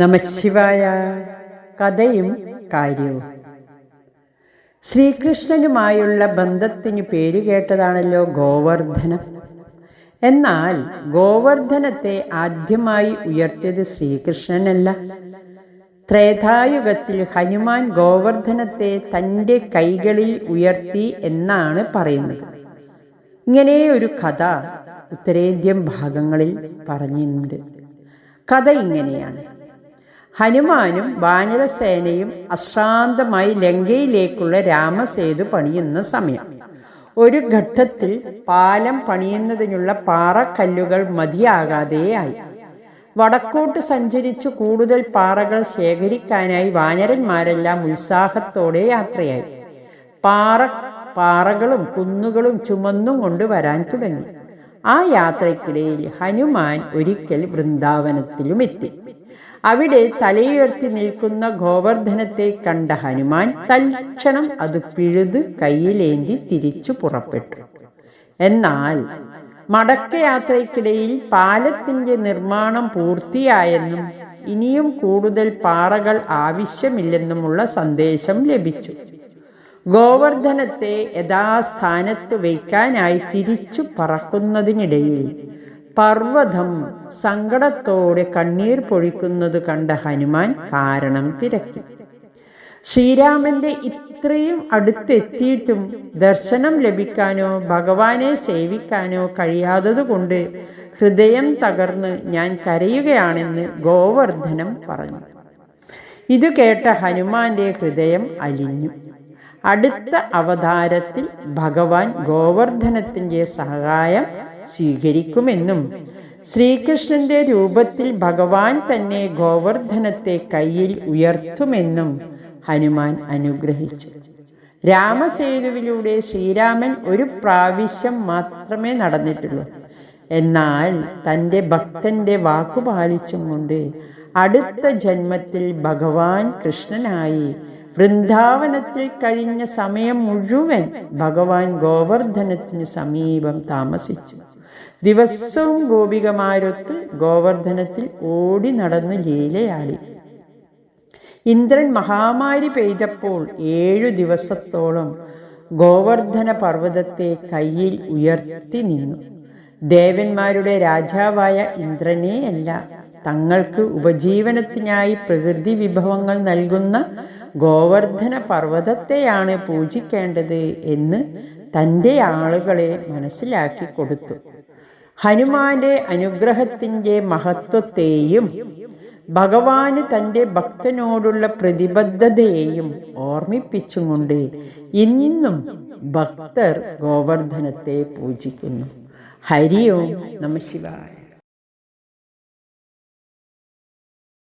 നമശിവായ കഥയും കാര്യവും. ശ്രീകൃഷ്ണനുമായുള്ള ബന്ധത്തിന് പേരുകേട്ടതാണല്ലോ ഗോവർദ്ധനം. എന്നാൽ ഗോവർദ്ധനത്തെ ആദ്യമായി ഉയർത്തിയത് ശ്രീകൃഷ്ണനല്ല. ത്രേതായുഗത്തിൽ ഹനുമാൻ ഗോവർദ്ധനത്തെ തന്റെ കൈകളിൽ ഉയർത്തി എന്നാണ് പറയുന്നത്. ഇങ്ങനെ ഒരു കഥ ഉത്തരേന്ത്യൻ ഭാഗങ്ങളിൽ പറഞ്ഞിട്ടുണ്ട്. കഥ ഇങ്ങനെയാണ്. ഹനുമാനും വാനരസേനയും അശ്രാന്തമായി ലങ്കയിലേക്കുള്ള രാമസേതു പണിയുന്ന സമയം. ഒരു ഘട്ടത്തിൽ പാലം പണിയുന്നതിനുള്ള പാറക്കല്ലുകൾ മതിയാകാതെയായി. വടക്കോട്ട് സഞ്ചരിച്ചു കൂടുതൽ പാറകൾ ശേഖരിക്കാനായി വാനരന്മാരെല്ലാം ഉത്സാഹത്തോടെ യാത്രയായി. പാറ പാറകളും കുന്നുകളും ചുമന്നും കൊണ്ടുവരാൻ തുടങ്ങി. ആ യാത്രയ്ക്കിടയിൽ ഹനുമാൻ ഒരിക്കൽ വൃന്ദാവനത്തിലും എത്തി അവിടെ തലയുയർത്തി നിൽക്കുന്ന ഗോവർദ്ധനത്തെ കണ്ട ഹനുമാൻ തൽക്ഷണം അത് പിഴുത് കയ്യിലേന്തി തിരിച്ചു പുറപ്പെട്ടു. എന്നാൽ മടക്കയാത്രയ്ക്കിടയിൽ പാലത്തിന്റെ നിർമ്മാണം പൂർത്തിയായെന്നും ഇനിയും കൂടുതൽ പാറകൾ ആവശ്യമില്ലെന്നുമുള്ള സന്ദേശം ലഭിച്ചു. ഗോവർദ്ധനത്തെ യഥാസ്ഥാനത്ത് വയ്ക്കാനായി തിരിച്ചു പറക്കുന്നതിനിടയിൽ പർവതം സങ്കടത്തോടെ കണ്ണീർ പൊഴിക്കുന്നത് കണ്ട ഹനുമാൻ കാരണം തിരക്കി. ശ്രീരാമന്റെ ഇത്രയും അടുത്തെത്തിയിട്ടും ദർശനം ലഭിക്കാനോ ഭഗവാനെ സേവിക്കാനോ കഴിയാത്തതുകൊണ്ട് ഹൃദയം തകർന്ന് ഞാൻ കരയുകയാണെന്ന് ഗോവർദ്ധനം പറഞ്ഞു. ഇത് കേട്ട ഹനുമാന്റെ ഹൃദയം അലിഞ്ഞു. അടുത്ത അവതാരത്തിൽ ഭഗവാൻ ഗോവർദ്ധനത്തിന്റെ സഹായം സ്വീകരിക്കുമെന്നും ശ്രീകൃഷ്ണന്റെ രൂപത്തിൽ ഭഗവാൻ തന്നെ ഗോവർദ്ധനത്തെ കയ്യിൽ ഉയർത്തുമെന്നും ഹനുമാൻ അനുഗ്രഹിച്ചു. രാമസേതുവിലൂടെ ശ്രീരാമൻ ഒരു പ്രാവശ്യം മാത്രമേ നടന്നിട്ടുള്ളൂ. എന്നാൽ തന്റെ ഭക്തന്റെ വാക്കുപാലിച്ചും കൊണ്ട് അടുത്ത ജന്മത്തിൽ ഭഗവാൻ കൃഷ്ണനായി വൃന്ദാവനത്തിൽ കഴിഞ്ഞ സമയം മുഴുവൻ ഭഗവാൻ ഗോവർദ്ധനത്തിനു സമീപം താമസിച്ചു. ദിവസവും ഗോപികമാരൊത്ത് ഗോവർദ്ധനത്തിൽ ഓടി നടന്ന് ലീലയാടി. ഇന്ദ്രൻ മഹാമാരി പെയ്തപ്പോൾ ഏഴു ദിവസത്തോളം ഗോവർദ്ധന പർവതത്തെ കയ്യിൽ ഉയർത്തി നിന്നു. ദേവന്മാരുടെ രാജാവായ ഇന്ദ്രനെ അല്ല തങ്ങൾക്ക് ഉപജീവനത്തിനായി പ്രകൃതി വിഭവങ്ങൾ നൽകുന്ന ഗോവർദ്ധന പർവതത്തെയാണ് പൂജിക്കേണ്ടത് എന്ന് തന്റെ ആളുകളെ മനസ്സിലാക്കി കൊടുത്തു. ഹനുമാന്റെ അനുഗ്രഹത്തിന്റെ മഹത്വത്തെയും ഭഗവാന് തന്റെ ഭക്തനോടുള്ള പ്രതിബദ്ധതയെയും ഓർമ്മിപ്പിച്ചുകൊണ്ട് ഇന്നും ഭക്തർ ഗോവർദ്ധനത്തെ പൂജിക്കുന്നു. ഹരി ഓം നമ ശിവായ.